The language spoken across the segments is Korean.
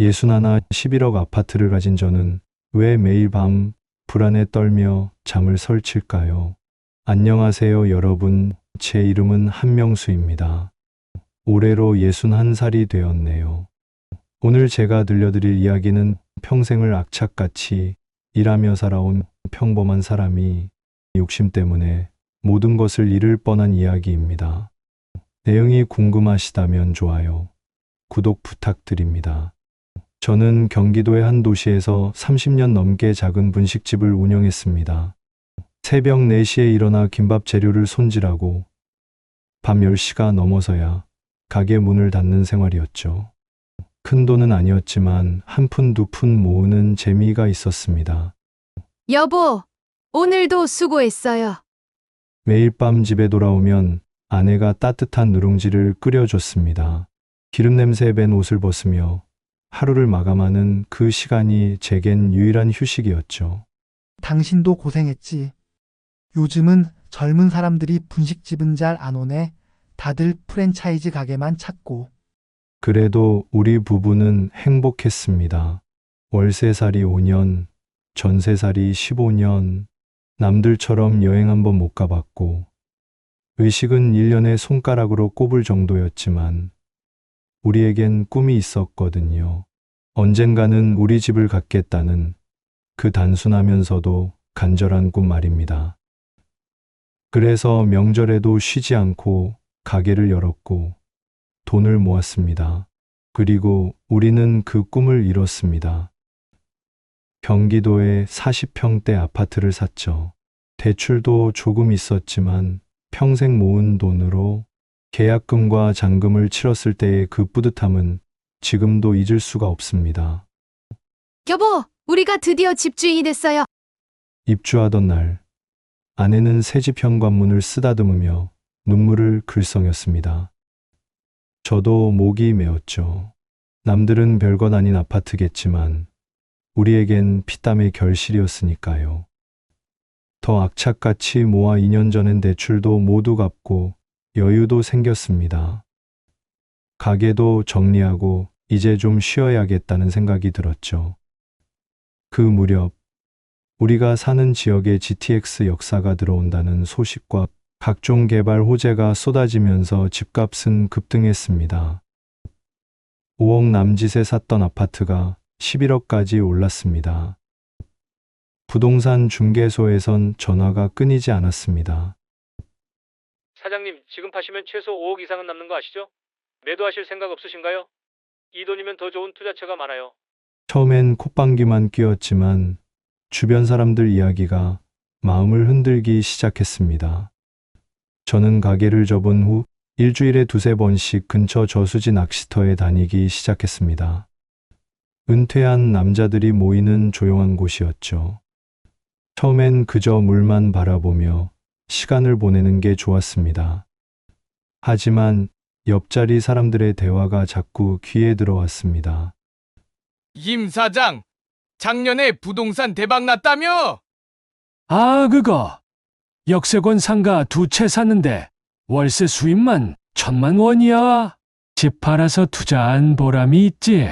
예순 하나 11억 아파트를 가진 저는 왜 매일 밤 불안에 떨며 잠을 설칠까요? 안녕하세요, 여러분. 제 이름은 한명수입니다. 올해로 61살이 되었네요. 오늘 제가 들려드릴 이야기는 평생을 악착같이 일하며 살아온 평범한 사람이 욕심 때문에 모든 것을 잃을 뻔한 이야기입니다. 내용이 궁금하시다면 좋아요. 구독 부탁드립니다. 저는 경기도의 한 도시에서 30년 넘게 작은 분식집을 운영했습니다. 새벽 4시에 일어나 김밥 재료를 손질하고 밤 10시가 넘어서야 가게 문을 닫는 생활이었죠. 큰 돈은 아니었지만 한 푼 두 푼 모으는 재미가 있었습니다. 여보, 오늘도 수고했어요. 매일 밤 집에 돌아오면 아내가 따뜻한 누룽지를 끓여줬습니다. 기름 냄새에 밴 옷을 벗으며 하루를 마감하는 그 시간이 제겐 유일한 휴식이었죠. 당신도 고생했지. 요즘은 젊은 사람들이 분식집은 잘 안 오네. 다들 프랜차이즈 가게만 찾고. 그래도 우리 부부는 행복했습니다. 월세살이 5년, 전세살이 15년, 남들처럼 여행 한번 못 가봤고, 의식은 1년에 손가락으로 꼽을 정도였지만, 우리에겐 꿈이 있었거든요. 언젠가는 우리 집을 갖겠다는 그 단순하면서도 간절한 꿈 말입니다. 그래서 명절에도 쉬지 않고 가게를 열었고, 돈을 모았습니다. 그리고 우리는 그 꿈을 이뤘습니다. 경기도에 40평대 아파트를 샀죠. 대출도 조금 있었지만 평생 모은 돈으로 계약금과 잔금을 치렀을 때의 그 뿌듯함은 지금도 잊을 수가 없습니다. 여보, 우리가 드디어 집주인이 됐어요. 입주하던 날, 아내는 새 집 현관문을 쓰다듬으며 눈물을 글썽였습니다. 저도 목이 메었죠. 남들은 별것 아닌 아파트겠지만, 우리에겐 피땀의 결실이었으니까요. 더 악착같이 모아 2년 전엔 대출도 모두 갚고 여유도 생겼습니다. 가게도 정리하고 이제 좀 쉬어야겠다는 생각이 들었죠. 그 무렵 우리가 사는 지역에 GTX 역사가 들어온다는 소식과 각종 개발 호재가 쏟아지면서 집값은 급등했습니다. 5억 남짓에 샀던 아파트가 11억까지 올랐습니다. 부동산 중개소에선 전화가 끊이지 않았습니다. 사장님, 지금 파시면 최소 5억 이상은 남는 거 아시죠? 매도하실 생각 없으신가요? 이 돈이면 더 좋은 투자처가 많아요. 처음엔 콧방귀만 뀌었지만 주변 사람들 이야기가 마음을 흔들기 시작했습니다. 저는 가게를 접은 후 일주일에 두세 번씩 근처 저수지 낚시터에 다니기 시작했습니다. 은퇴한 남자들이 모이는 조용한 곳이었죠. 처음엔 그저 물만 바라보며 시간을 보내는 게 좋았습니다. 하지만 옆자리 사람들의 대화가 자꾸 귀에 들어왔습니다. 임 사장, 작년에 부동산 대박 났다며? 아, 그거. 역세권 상가 두 채 샀는데 월세 수입만 천만 원이야. 집 팔아서 투자한 보람이 있지.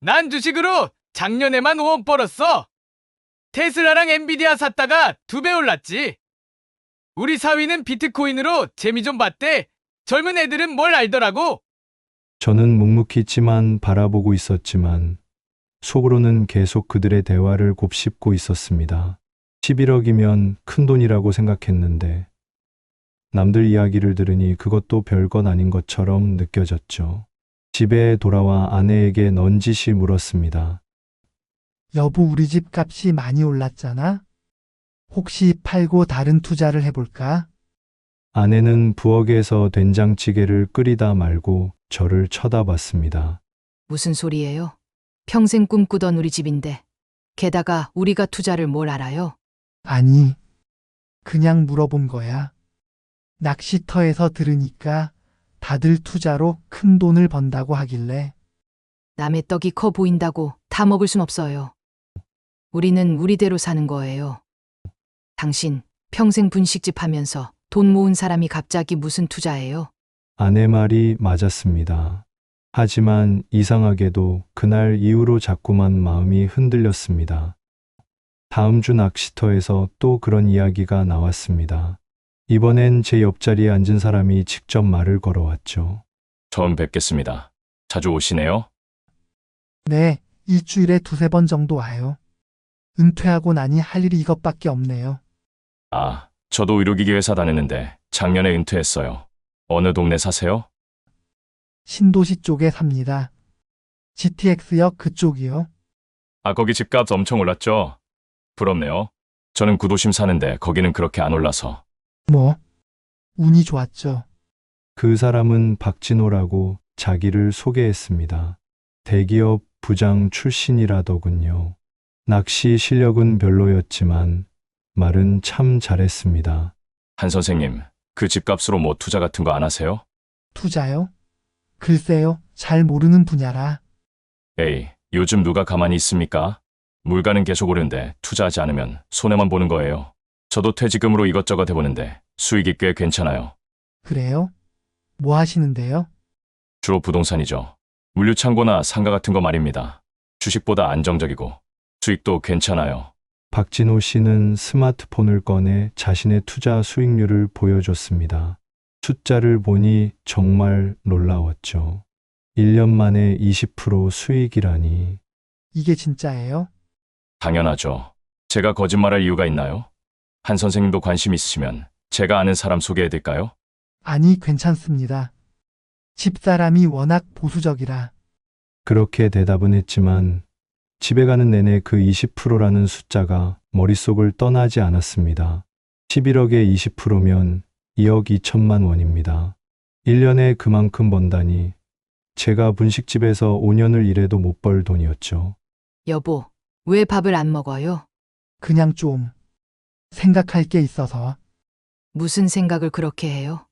난 주식으로 작년에만 5억 벌었어. 테슬라랑 엔비디아 샀다가 두 배 올랐지. 우리 사위는 비트코인으로 재미 좀 봤대. 젊은 애들은 뭘 알더라고. 저는 묵묵히지만 바라보고 있었지만 속으로는 계속 그들의 대화를 곱씹고 있었습니다. 11억이면 큰 돈이라고 생각했는데 남들 이야기를 들으니 그것도 별것 아닌 것처럼 느껴졌죠. 집에 돌아와 아내에게 넌지시 물었습니다. 여보, 우리 집 값이 많이 올랐잖아? 혹시 팔고 다른 투자를 해볼까? 아내는 부엌에서 된장찌개를 끓이다 말고 저를 쳐다봤습니다. 무슨 소리예요? 평생 꿈꾸던 우리 집인데. 게다가 우리가 투자를 뭘 알아요? 아니, 그냥 물어본 거야. 낚시터에서 들으니까 다들 투자로 큰 돈을 번다고 하길래 남의 떡이 커 보인다고 다 먹을 순 없어요. 우리는 우리대로 사는 거예요. 당신 평생 분식집 하면서 돈 모은 사람이 갑자기 무슨 투자예요? 아내 말이 맞았습니다. 하지만 이상하게도 그날 이후로 자꾸만 마음이 흔들렸습니다. 다음 주 낚시터에서 또 그런 이야기가 나왔습니다. 이번엔 제 옆자리에 앉은 사람이 직접 말을 걸어왔죠. 처음 뵙겠습니다. 자주 오시네요? 네, 일주일에 두세 번 정도 와요. 은퇴하고 나니 할 일이 이것밖에 없네요. 아, 저도 의료기기 회사 다녔는데 작년에 은퇴했어요. 어느 동네 사세요? 신도시 쪽에 삽니다. GTX역 그쪽이요. 아, 거기 집값 엄청 올랐죠? 부럽네요. 저는 구도심 사는데 거기는 그렇게 안 올라서. 뭐, 운이 좋았죠. 그 사람은 박진호라고 자기를 소개했습니다. 대기업 부장 출신이라더군요. 낚시 실력은 별로였지만 말은 참 잘했습니다. 한 선생님, 그 집값으로 뭐 투자 같은 거 안 하세요? 투자요? 글쎄요, 잘 모르는 분야라. 에이, 요즘 누가 가만히 있습니까? 물가는 계속 오르는데 투자하지 않으면 손해만 보는 거예요. 저도 퇴직금으로 이것저것 해보는데 수익이 꽤 괜찮아요. 그래요? 뭐 하시는데요? 주로 부동산이죠. 물류창고나 상가 같은 거 말입니다. 주식보다 안정적이고 수익도 괜찮아요. 박진호 씨는 스마트폰을 꺼내 자신의 투자 수익률을 보여줬습니다. 숫자를 보니 정말 놀라웠죠. 1년 만에 20% 수익이라니. 이게 진짜예요? 당연하죠. 제가 거짓말할 이유가 있나요? 한 선생님도 관심 있으시면 제가 아는 사람 소개해드릴까요? 아니, 괜찮습니다. 집사람이 워낙 보수적이라. 그렇게 대답은 했지만 집에 가는 내내 그 20%라는 숫자가 머릿속을 떠나지 않았습니다. 11억에 20%면 2억 2천만 원입니다. 1년에 그만큼 번다니 제가 분식집에서 5년을 일해도 못 벌 돈이었죠. 여보, 왜 밥을 안 먹어요? 그냥 좀 생각할 게 있어서 무슨 생각을 그렇게 해요?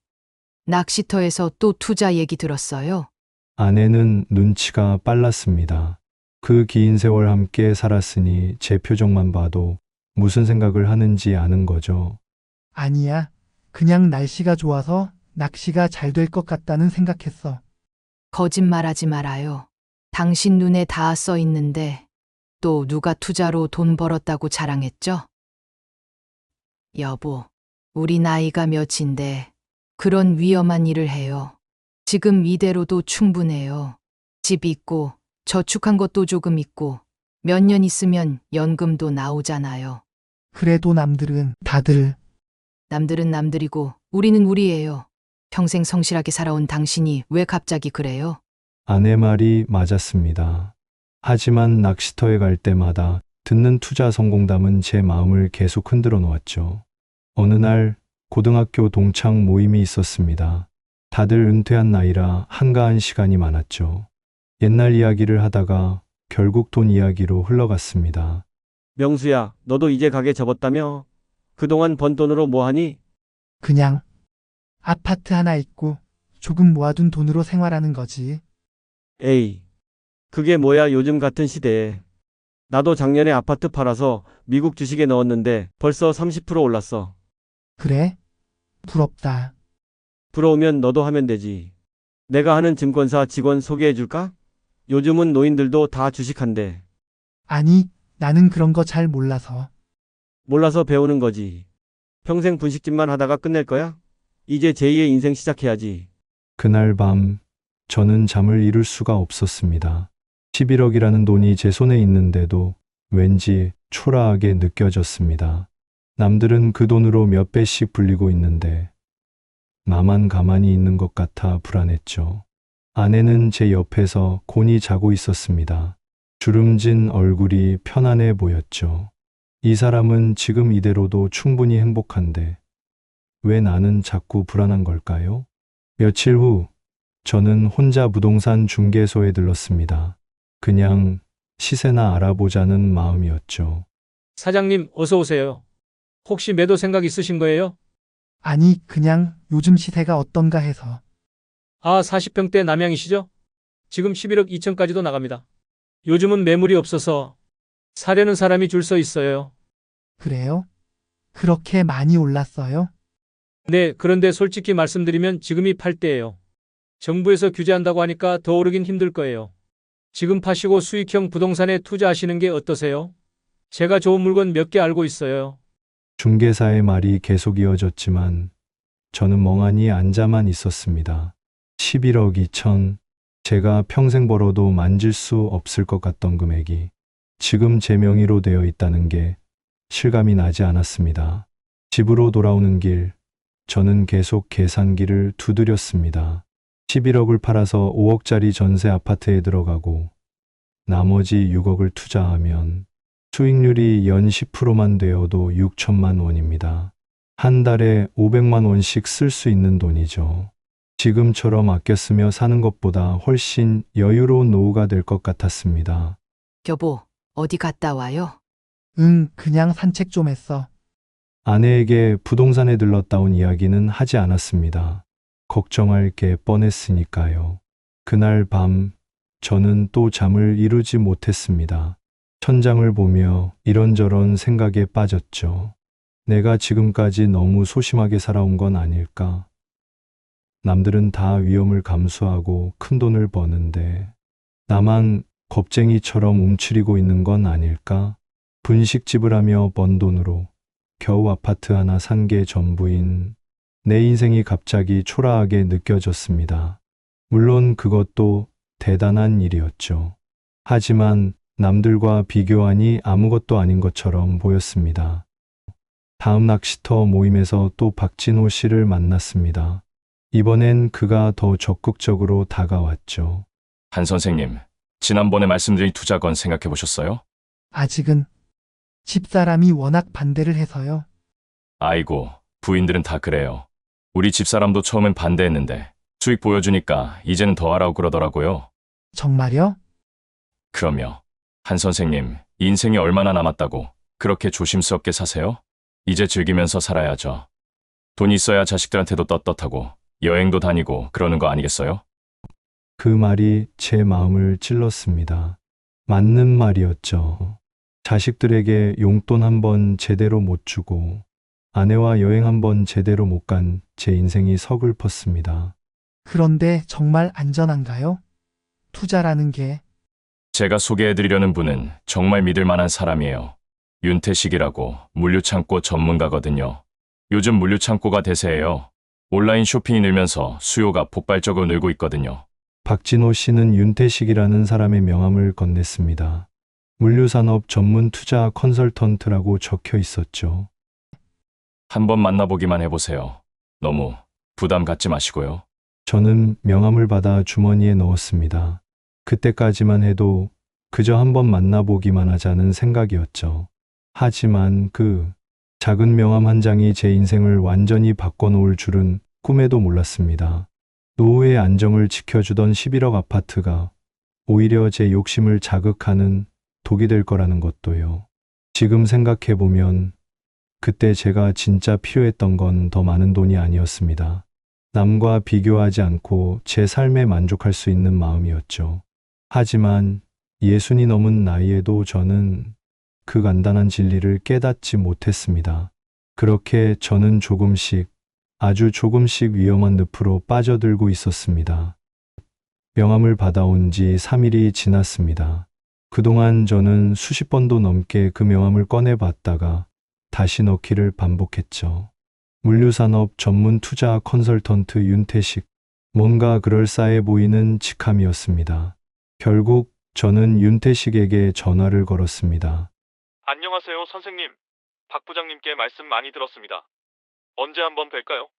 낚시터에서 또 투자 얘기 들었어요? 아내는 눈치가 빨랐습니다. 그 긴 세월 함께 살았으니 제 표정만 봐도 무슨 생각을 하는지 아는 거죠. 아니야. 그냥 날씨가 좋아서 낚시가 잘 될 것 같다는 생각했어. 거짓말하지 말아요. 당신 눈에 다 써 있는데 또 누가 투자로 돈 벌었다고 자랑했죠? 여보, 우리 나이가 몇인데 그런 위험한 일을 해요. 지금 이대로도 충분해요. 집 있고 저축한 것도 조금 있고 몇 년 있으면 연금도 나오잖아요. 그래도 남들은 다들 남들은 남들이고 우리는 우리예요. 평생 성실하게 살아온 당신이 왜 갑자기 그래요? 아내 말이 맞았습니다. 하지만 낚시터에 갈 때마다 듣는 투자 성공담은 제 마음을 계속 흔들어 놓았죠. 어느 날 고등학교 동창 모임이 있었습니다. 다들 은퇴한 나이라 한가한 시간이 많았죠. 옛날 이야기를 하다가 결국 돈 이야기로 흘러갔습니다. 명수야, 너도 이제 가게 접었다며? 그동안 번 돈으로 뭐 하니? 그냥 아파트 하나 있고 조금 모아둔 돈으로 생활하는 거지. 에이, 그게 뭐야 요즘 같은 시대에. 나도 작년에 아파트 팔아서 미국 주식에 넣었는데 벌써 30% 올랐어. 그래? 부럽다. 부러우면 너도 하면 되지. 내가 하는 증권사 직원 소개해 줄까? 요즘은 노인들도 다 주식한대. 아니, 나는 그런 거 잘 몰라서. 몰라서 배우는 거지. 평생 분식집만 하다가 끝낼 거야? 이제 제2의 인생 시작해야지. 그날 밤 저는 잠을 이룰 수가 없었습니다. 11억이라는 돈이 제 손에 있는데도 왠지 초라하게 느껴졌습니다. 남들은 그 돈으로 몇 배씩 불리고 있는데 나만 가만히 있는 것 같아 불안했죠. 아내는 제 옆에서 곤히 자고 있었습니다. 주름진 얼굴이 편안해 보였죠. 이 사람은 지금 이대로도 충분히 행복한데 왜 나는 자꾸 불안한 걸까요? 며칠 후 저는 혼자 부동산 중개소에 들렀습니다. 그냥 시세나 알아보자는 마음이었죠. 사장님, 어서 오세요. 혹시 매도 생각 있으신 거예요? 아니, 그냥 요즘 시세가 어떤가 해서. 아, 40평대 남양이시죠? 지금 11억 2천까지도 나갑니다. 요즘은 매물이 없어서 사려는 사람이 줄 서 있어요. 그래요? 그렇게 많이 올랐어요? 네, 그런데 솔직히 말씀드리면 지금이 팔 때예요. 정부에서 규제한다고 하니까 더 오르긴 힘들 거예요. 지금 파시고 수익형 부동산에 투자하시는 게 어떠세요? 제가 좋은 물건 몇 개 알고 있어요. 중개사의 말이 계속 이어졌지만 저는 멍하니 앉아만 있었습니다. 11억 2천. 제가 평생 벌어도 만질 수 없을 것 같던 금액이 지금 제 명의로 되어 있다는 게 실감이 나지 않았습니다. 집으로 돌아오는 길, 저는 계속 계산기를 두드렸습니다. 11억을 팔아서 5억짜리 전세 아파트에 들어가고 나머지 6억을 투자하면 수익률이 연 10%만 되어도 6천만 원입니다. 한 달에 500만 원씩 쓸 수 있는 돈이죠. 지금처럼 아껴 쓰며 사는 것보다 훨씬 여유로운 노후가 될 것 같았습니다. 여보, 어디 갔다 와요? 응, 그냥 산책 좀 했어. 아내에게 부동산에 들렀다 온 이야기는 하지 않았습니다. 걱정할 게 뻔했으니까요. 그날 밤 저는 또 잠을 이루지 못했습니다. 천장을 보며 이런저런 생각에 빠졌죠. 내가 지금까지 너무 소심하게 살아온 건 아닐까? 남들은 다 위험을 감수하고 큰 돈을 버는데 나만 겁쟁이처럼 움츠리고 있는 건 아닐까? 분식집을 하며 번 돈으로 겨우 아파트 하나 산 게 전부인 내 인생이 갑자기 초라하게 느껴졌습니다. 물론 그것도 대단한 일이었죠. 하지만 남들과 비교하니 아무것도 아닌 것처럼 보였습니다. 다음 낚시터 모임에서 또 박진호 씨를 만났습니다. 이번엔 그가 더 적극적으로 다가왔죠. 한 선생님, 지난번에 말씀드린 투자 건 생각해 보셨어요? 아직은 집사람이 워낙 반대를 해서요. 아이고, 부인들은 다 그래요. 우리 집사람도 처음엔 반대했는데 수익 보여주니까 이제는 더 하라고 그러더라고요. 정말요? 그럼요. 한 선생님, 인생이 얼마나 남았다고 그렇게 조심스럽게 사세요? 이제 즐기면서 살아야죠. 돈 있어야 자식들한테도 떳떳하고 여행도 다니고 그러는 거 아니겠어요? 그 말이 제 마음을 찔렀습니다. 맞는 말이었죠. 자식들에게 용돈 한번 제대로 못 주고 아내와 여행 한번 제대로 못 간 제 인생이 서글펐습니다. 그런데 정말 안전한가요? 투자라는 게 제가 소개해드리려는 분은 정말 믿을 만한 사람이에요. 윤태식이라고 물류창고 전문가거든요. 요즘 물류창고가 대세예요. 온라인 쇼핑이 늘면서 수요가 폭발적으로 늘고 있거든요. 박진호 씨는 윤태식이라는 사람의 명함을 건넸습니다. 물류산업 전문 투자 컨설턴트라고 적혀 있었죠. 한번 만나보기만 해보세요. 너무 부담 갖지 마시고요. 저는 명함을 받아 주머니에 넣었습니다. 그때까지만 해도 그저 한번 만나보기만 하자는 생각이었죠. 하지만 그 작은 명함 한 장이 제 인생을 완전히 바꿔놓을 줄은 꿈에도 몰랐습니다. 노후의 안정을 지켜주던 11억 아파트가 오히려 제 욕심을 자극하는 독이 될 거라는 것도요. 지금 생각해보면 그때 제가 진짜 필요했던 건 더 많은 돈이 아니었습니다. 남과 비교하지 않고 제 삶에 만족할 수 있는 마음이었죠. 하지만 예순이 넘은 나이에도 저는 그 간단한 진리를 깨닫지 못했습니다. 그렇게 저는 조금씩, 아주 조금씩 위험한 늪으로 빠져들고 있었습니다. 명함을 받아온 지 3일이 지났습니다. 그동안 저는 수십 번도 넘게 그 명함을 꺼내봤다가 다시 넣기를 반복했죠. 물류산업 전문 투자 컨설턴트 윤태식. 뭔가 그럴싸해 보이는 직함이었습니다. 결국 저는 윤태식에게 전화를 걸었습니다. 안녕하세요, 선생님. 박 부장님께 말씀 많이 들었습니다. 언제 한번 뵐까요?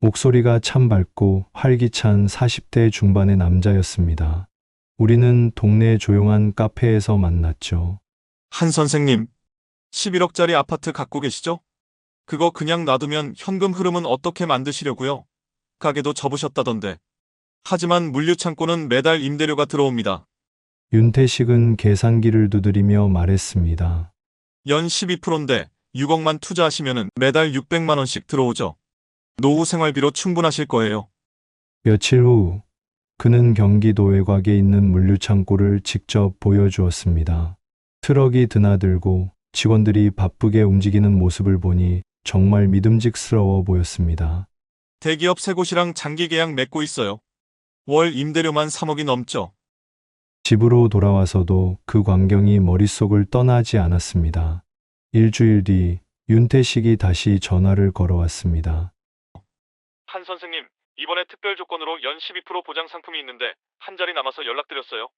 목소리가 참 밝고 활기찬 40대 중반의 남자였습니다. 우리는 동네 조용한 카페에서 만났죠. 한 선생님, 11억짜리 아파트 갖고 계시죠? 그거 그냥 놔두면 현금 흐름은 어떻게 만드시려고요? 가게도 접으셨다던데. 하지만 물류창고는 매달 임대료가 들어옵니다. 윤태식은 계산기를 두드리며 말했습니다. 연 12%인데 6억만 투자하시면 매달 600만 원씩 들어오죠. 노후 생활비로 충분하실 거예요. 며칠 후 그는 경기도 외곽에 있는 물류창고를 직접 보여주었습니다. 트럭이 드나들고 직원들이 바쁘게 움직이는 모습을 보니 정말 믿음직스러워 보였습니다. 대기업 세 곳이랑 장기 계약 맺고 있어요. 월 임대료만 3억이 넘죠. 집으로 돌아와서도 그 광경이 머릿속을 떠나지 않았습니다. 일주일 뒤 윤태식이 다시 전화를 걸어왔습니다. 한 선생님, 이번에 특별 조건으로 연 12% 보장 상품이 있는데 한 자리 남아서 연락드렸어요.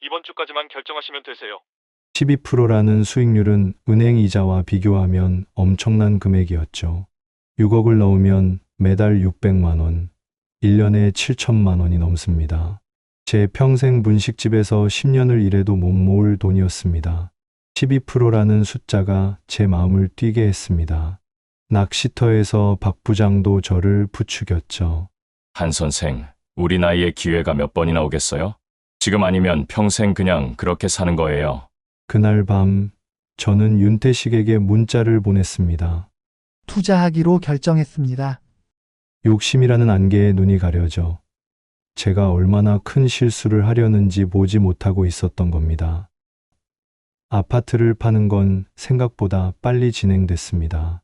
이번 주까지만 결정하시면 되세요. 12%라는 수익률은 은행 이자와 비교하면 엄청난 금액이었죠. 6억을 넣으면 매달 600만 원, 1년에 7천만 원이 넘습니다. 제 평생 분식집에서 10년을 일해도 못 모을 돈이었습니다. 12%라는 숫자가 제 마음을 뛰게 했습니다. 낚시터에서 박 부장도 저를 부추겼죠. 한 선생, 우리 나이에 기회가 몇 번이나 오겠어요? 지금 아니면 평생 그냥 그렇게 사는 거예요. 그날 밤 저는 윤태식에게 문자를 보냈습니다. 투자하기로 결정했습니다. 욕심이라는 안개에 눈이 가려져 제가 얼마나 큰 실수를 하려는지 보지 못하고 있었던 겁니다. 아파트를 파는 건 생각보다 빨리 진행됐습니다.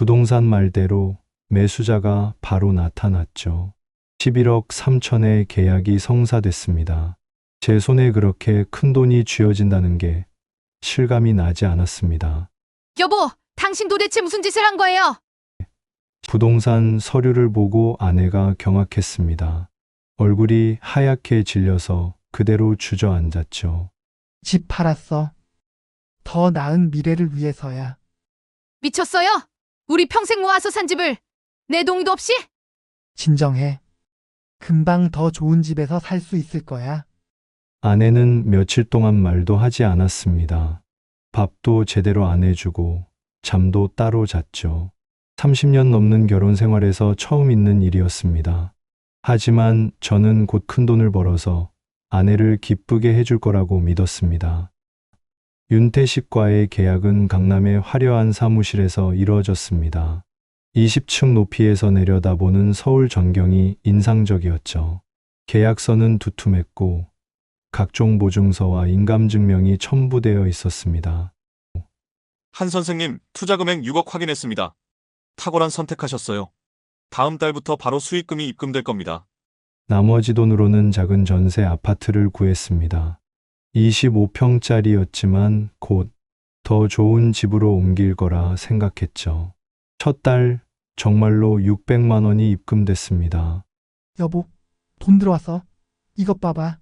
부동산 말대로 매수자가 바로 나타났죠. 11억 3천의 계약이 성사됐습니다. 제 손에 그렇게 큰 돈이 쥐어진다는 게 실감이 나지 않았습니다. 여보, 당신 도대체 무슨 짓을 한 거예요? 부동산 서류를 보고 아내가 경악했습니다. 얼굴이 하얗게 질려서 그대로 주저앉았죠. 집 팔았어. 더 나은 미래를 위해서야. 미쳤어요? 우리 평생 모아서 산 집을 내 동의도 없이? 진정해. 금방 더 좋은 집에서 살 수 있을 거야. 아내는 며칠 동안 말도 하지 않았습니다. 밥도 제대로 안 해주고 잠도 따로 잤죠. 30년 넘는 결혼 생활에서 처음 있는 일이었습니다. 하지만 저는 곧 큰 돈을 벌어서 아내를 기쁘게 해줄 거라고 믿었습니다. 윤태식과의 계약은 강남의 화려한 사무실에서 이루어졌습니다. 20층 높이에서 내려다보는 서울 전경이 인상적이었죠. 계약서는 두툼했고 각종 보증서와 인감증명이 첨부되어 있었습니다. 한 선생님, 투자 금액 6억 확인했습니다. 탁월한 선택하셨어요. 다음 달부터 바로 수익금이 입금될 겁니다. 나머지 돈으로는 작은 전세 아파트를 구했습니다. 25평짜리였지만 곧 더 좋은 집으로 옮길 거라 생각했죠. 첫 달 정말로 600만 원이 입금됐습니다. 여보, 돈 들어왔어. 이것 봐봐.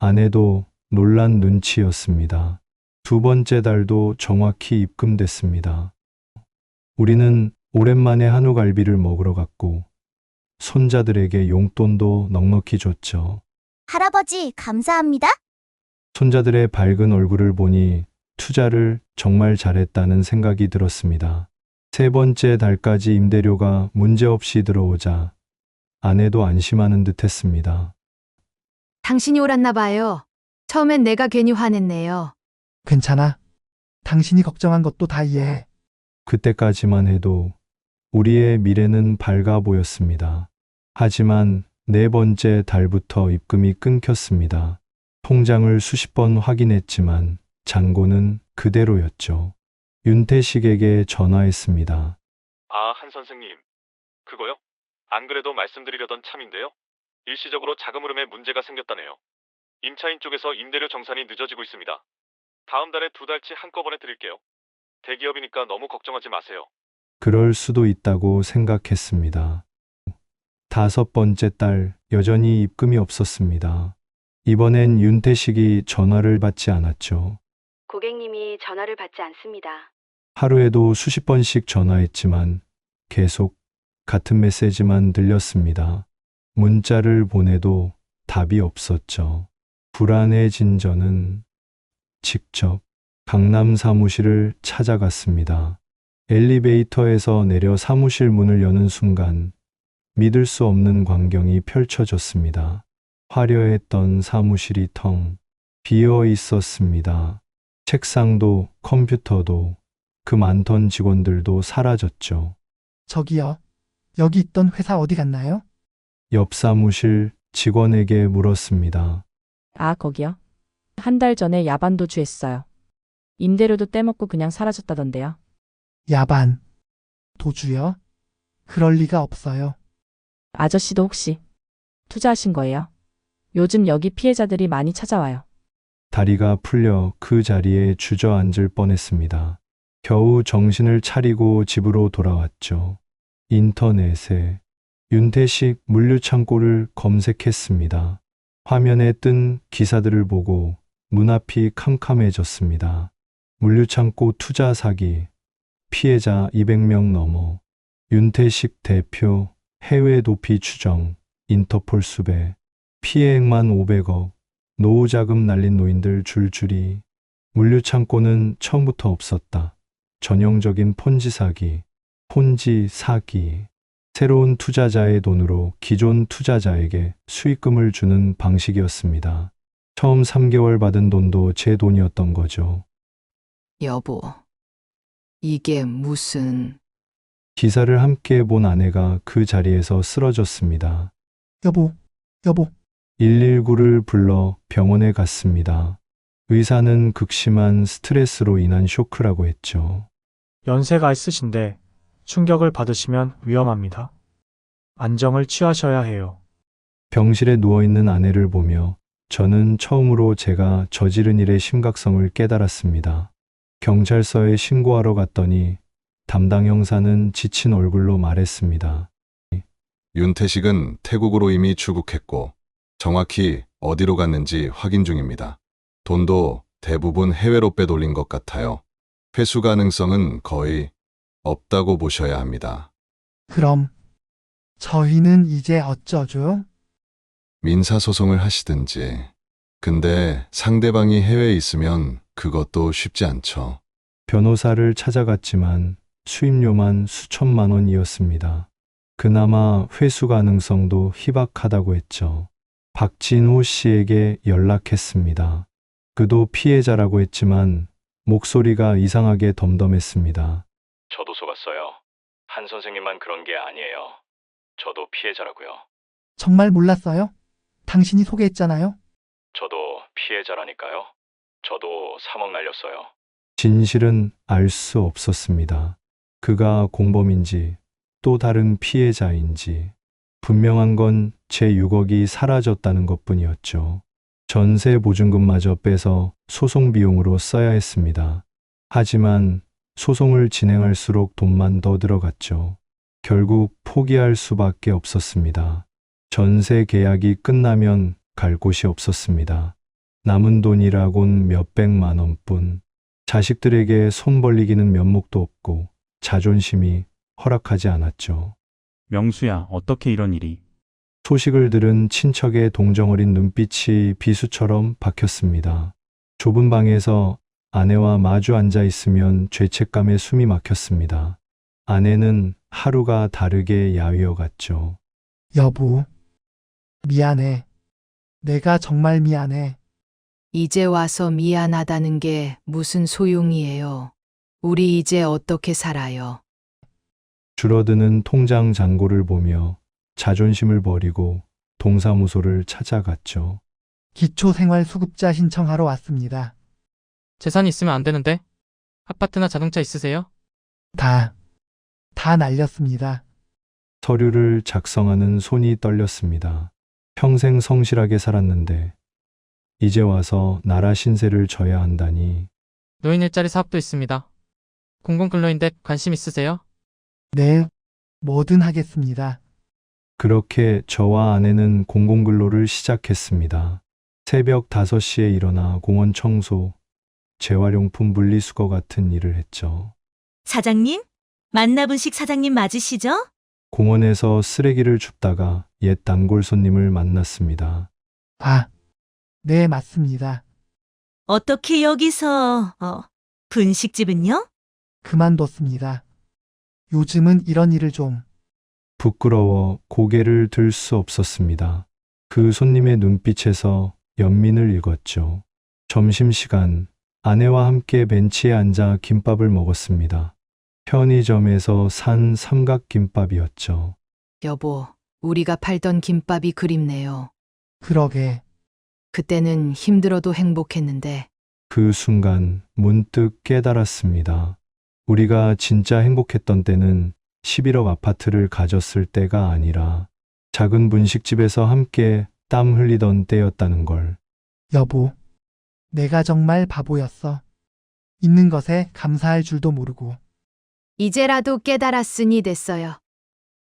아내도 놀란 눈치였습니다. 두 번째 달도 정확히 입금됐습니다. 우리는 오랜만에 한우갈비를 먹으러 갔고 손자들에게 용돈도 넉넉히 줬죠. 할아버지, 감사합니다. 손자들의 밝은 얼굴을 보니 투자를 정말 잘했다는 생각이 들었습니다. 세 번째 달까지 임대료가 문제없이 들어오자 아내도 안심하는 듯 했습니다. 당신이 옳았나 봐요. 처음엔 내가 괜히 화냈네요. 괜찮아. 당신이 걱정한 것도 다 이해해. 그때까지만 해도 우리의 미래는 밝아 보였습니다. 하지만 네 번째 달부터 입금이 끊겼습니다. 통장을 수십 번 확인했지만 잔고는 그대로였죠. 윤태식에게 전화했습니다. 아, 한 선생님. 그거요? 안 그래도 말씀드리려던 참인데요. 일시적으로 자금 흐름에 문제가 생겼다네요. 임차인 쪽에서 임대료 정산이 늦어지고 있습니다. 다음 달에 두 달치 한꺼번에 드릴게요. 대기업이니까 너무 걱정하지 마세요. 그럴 수도 있다고 생각했습니다. 다섯 번째 달 여전히 입금이 없었습니다. 이번엔 윤태식이 전화를 받지 않았죠. 고객님이 전화를 받지 않습니다. 하루에도 수십 번씩 전화했지만 계속 같은 메시지만 들렸습니다. 문자를 보내도 답이 없었죠. 불안해진 저는 직접 강남 사무실을 찾아갔습니다. 엘리베이터에서 내려 사무실 문을 여는 순간 믿을 수 없는 광경이 펼쳐졌습니다. 화려했던 사무실이 텅 비어 있었습니다. 책상도 컴퓨터도 그 많던 직원들도 사라졌죠. 저기요. 여기 있던 회사 어디 갔나요? 옆 사무실 직원에게 물었습니다. 아, 거기요? 한 달 전에 야반 도주했어요. 임대료도 떼먹고 그냥 사라졌다던데요. 야반. 도주요? 그럴 리가 없어요. 아저씨도 혹시 투자하신 거예요? 요즘 여기 피해자들이 많이 찾아와요. 다리가 풀려 그 자리에 주저앉을 뻔했습니다. 겨우 정신을 차리고 집으로 돌아왔죠. 인터넷에 윤태식 물류창고를 검색했습니다. 화면에 뜬 기사들을 보고 눈앞이 캄캄해졌습니다. 물류창고 투자 사기, 피해자 200명 넘어, 윤태식 대표 해외 도피 추정, 인터폴 수배, 피해액만 500억, 노후 자금 날린 노인들 줄줄이 물류창고는 처음부터 없었다. 전형적인 폰지 사기, 폰지 사기. 새로운 투자자의 돈으로 기존 투자자에게 수익금을 주는 방식이었습니다. 처음 3개월 받은 돈도 제 돈이었던 거죠. 여보, 이게 무슨... 기사를 함께 본 아내가 그 자리에서 쓰러졌습니다. 여보, 여보, 119를 불러 병원에 갔습니다. 의사는 극심한 스트레스로 인한 쇼크라고 했죠. 연세가 있으신데 충격을 받으시면 위험합니다. 안정을 취하셔야 해요. 병실에 누워있는 아내를 보며 저는 처음으로 제가 저지른 일의 심각성을 깨달았습니다. 경찰서에 신고하러 갔더니 담당 형사는 지친 얼굴로 말했습니다. 윤태식은 태국으로 이미 출국했고 정확히 어디로 갔는지 확인 중입니다. 돈도 대부분 해외로 빼돌린 것 같아요. 회수 가능성은 거의 없다고 보셔야 합니다. 그럼 저희는 이제 어쩌죠? 민사소송을 하시든지. 근데 상대방이 해외에 있으면 그것도 쉽지 않죠. 변호사를 찾아갔지만 수임료만 수천만 원이었습니다. 그나마 회수 가능성도 희박하다고 했죠. 박진호 씨에게 연락했습니다. 그도 피해자라고 했지만 목소리가 이상하게 덤덤했습니다. 저도 속았어요. 한 선생님만 그런 게 아니에요. 저도 피해자라고요. 정말 몰랐어요? 당신이 소개했잖아요. 저도 피해자라니까요. 저도 3억 날렸어요. 진실은 알 수 없었습니다. 그가 공범인지 또 다른 피해자인지 분명한 건 제 6억이 사라졌다는 것 뿐이었죠. 전세 보증금마저 빼서 소송 비용으로 써야 했습니다. 하지만 소송을 진행할수록 돈만 더 들어갔죠. 결국 포기할 수밖에 없었습니다. 전세 계약이 끝나면 갈 곳이 없었습니다. 남은 돈이라곤 몇백만 원뿐. 자식들에게 손 벌리기는 면목도 없고 자존심이 허락하지 않았죠. 명수야, 어떻게 이런 일이? 소식을 들은 친척의 동정어린 눈빛이 비수처럼 박혔습니다. 좁은 방에서 아내와 마주 앉아 있으면 죄책감에 숨이 막혔습니다. 아내는 하루가 다르게 야위어 갔죠. 여보, 미안해. 내가 정말 미안해. 이제 와서 미안하다는 게 무슨 소용이에요. 우리 이제 어떻게 살아요? 줄어드는 통장 잔고를 보며 자존심을 버리고 동사무소를 찾아갔죠. 기초생활수급자 신청하러 왔습니다. 재산이 있으면 안 되는데? 아파트나 자동차 있으세요? 다, 다 날렸습니다. 서류를 작성하는 손이 떨렸습니다. 평생 성실하게 살았는데 이제 와서 나라 신세를 져야 한다니 노인 일자리 사업도 있습니다. 공공근로인데 관심 있으세요? 네, 뭐든 하겠습니다. 그렇게 저와 아내는 공공근로를 시작했습니다. 새벽 5시에 일어나 공원 청소, 재활용품 분리수거 같은 일을 했죠. 사장님? 만나분식 사장님 맞으시죠? 공원에서 쓰레기를 줍다가 옛 단골 손님을 만났습니다. 아, 네, 맞습니다. 어떻게 여기서, 어, 분식집은요? 그만뒀습니다. 요즘은 이런 일을 좀, 부끄러워 고개를 들 수 없었습니다. 그 손님의 눈빛에서 연민을 읽었죠. 점심시간 아내와 함께 벤치에 앉아 김밥을 먹었습니다. 편의점에서 산 삼각김밥이었죠. 여보, 우리가 팔던 김밥이 그립네요. 그러게, 그때는 힘들어도 행복했는데 그 순간 문득 깨달았습니다. 우리가 진짜 행복했던 때는 11억 아파트를 가졌을 때가 아니라 작은 분식집에서 함께 땀 흘리던 때였다는 걸. 여보, 내가 정말 바보였어. 있는 것에 감사할 줄도 모르고. 이제라도 깨달았으니 됐어요.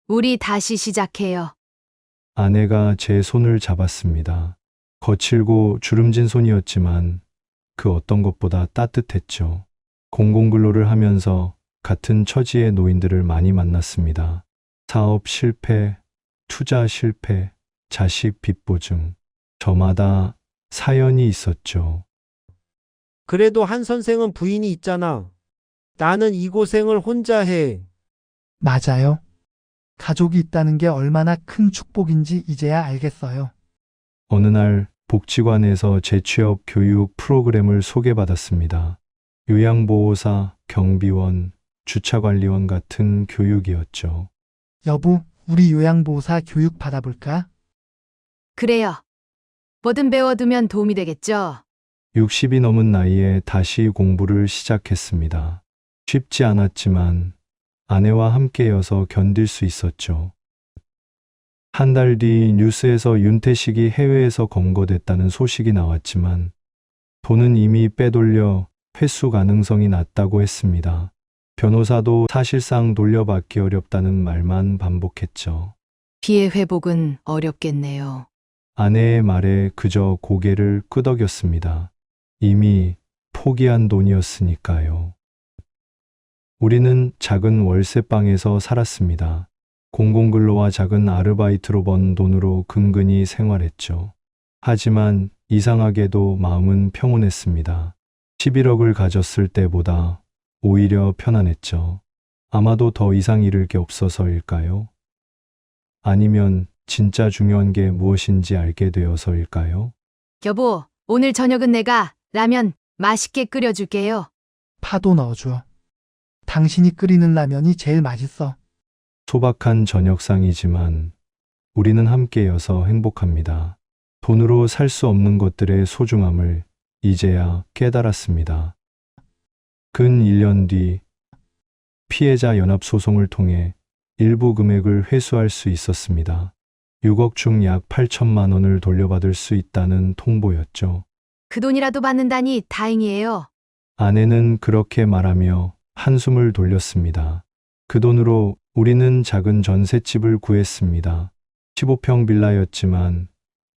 우리 다시 시작해요. 아내가 제 손을 잡았습니다. 거칠고 주름진 손이었지만 그 어떤 것보다 따뜻했죠. 공공근로를 하면서 같은 처지의 노인들을 많이 만났습니다. 사업 실패, 투자 실패, 자식 빚보증. 저마다 사연이 있었죠. 그래도 한 선생은 부인이 있잖아. 나는 이 고생을 혼자 해. 맞아요. 가족이 있다는 게 얼마나 큰 축복인지 이제야 알겠어요. 어느 날 복지관에서 재취업 교육 프로그램을 소개받았습니다. 요양보호사, 경비원, 주차관리원 같은 교육이었죠. 여보, 우리 요양보호사 교육 받아볼까? 그래요. 뭐든 배워두면 도움이 되겠죠? 60이 넘은 나이에 다시 공부를 시작했습니다. 쉽지 않았지만 아내와 함께여서 견딜 수 있었죠. 한 달 뒤 뉴스에서 윤태식이 해외에서 검거됐다는 소식이 나왔지만 돈은 이미 빼돌려 회수 가능성이 낮다고 했습니다. 변호사도 사실상 돌려받기 어렵다는 말만 반복했죠. 피해 회복은 어렵겠네요. 아내의 말에 그저 고개를 끄덕였습니다. 이미 포기한 돈이었으니까요. 우리는 작은 월세방에서 살았습니다. 공공근로와 작은 아르바이트로 번 돈으로 근근히 생활했죠. 하지만 이상하게도 마음은 평온했습니다. 11억을 가졌을 때보다 오히려 편안했죠. 아마도 더 이상 잃을 게 없어서일까요? 아니면 진짜 중요한 게 무엇인지 알게 되어서일까요? 여보, 오늘 저녁은 내가 라면 맛있게 끓여줄게요. 파도 넣어줘. 당신이 끓이는 라면이 제일 맛있어. 소박한 저녁상이지만 우리는 함께여서 행복합니다. 돈으로 살 수 없는 것들의 소중함을 이제야 깨달았습니다. 근 1년 뒤 피해자 연합 소송을 통해 일부 금액을 회수할 수 있었습니다. 6억 중 약 8천만 원을 돌려받을 수 있다는 통보였죠. 그 돈이라도 받는다니 다행이에요. 아내는 그렇게 말하며 한숨을 돌렸습니다. 그 돈으로 우리는 작은 전셋집을 구했습니다. 15평 빌라였지만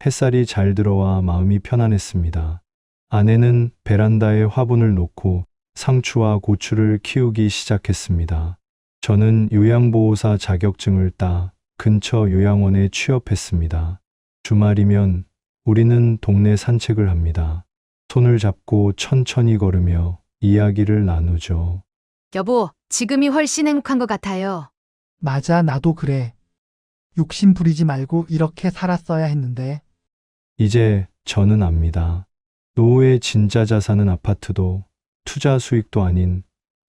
햇살이 잘 들어와 마음이 편안했습니다. 아내는 베란다에 화분을 놓고 상추와 고추를 키우기 시작했습니다. 저는 요양보호사 자격증을 따 근처 요양원에 취업했습니다. 주말이면 우리는 동네 산책을 합니다. 손을 잡고 천천히 걸으며 이야기를 나누죠. 여보, 지금이 훨씬 행복한 것 같아요. 맞아, 나도 그래. 욕심 부리지 말고 이렇게 살았어야 했는데. 이제 저는 압니다. 노후의 진짜 자산은 아파트도 투자 수익도 아닌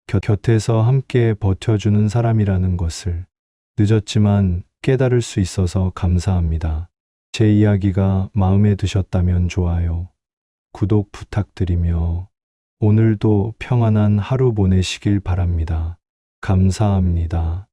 곁, 곁에서 함께 버텨주는 사람이라는 것을 늦었지만 깨달을 수 있어서 감사합니다. 제 이야기가 마음에 드셨다면 좋아요. 구독 부탁드리며 오늘도 평안한 하루 보내시길 바랍니다. 감사합니다.